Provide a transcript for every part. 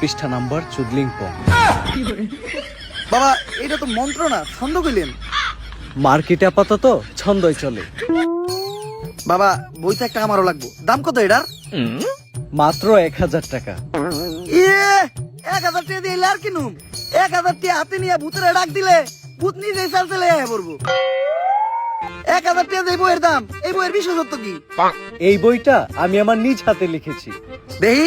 পৃষ্ঠা নাম্বার চুদলিংপং। বাবা এটা তো মন্ত্র না ছন্দ কইলেন। মার্কেটে আপাতত ছন্দই চলে। বাবা বইটা একটা আমারও লাগবো। দাম কত এটার? মাত্র এক হাজার টাকা। এক হাজার টাকা দিয়ে আর কিনুম এক হাজার টাকা হাতে নিয়ে ভূতের ডাক দিলে ভূত নিজেই আয় পড়ব। এক হাজার টাকা এই বইয়ের দাম এই বইয়ের বিশেষত্ব কি? এই বইটা আমি আমার নিজ হাতে লিখেছি। দেখি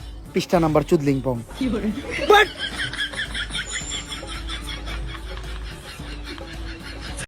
পৃষ্ঠা নাম্বার চুদলিং পং বাট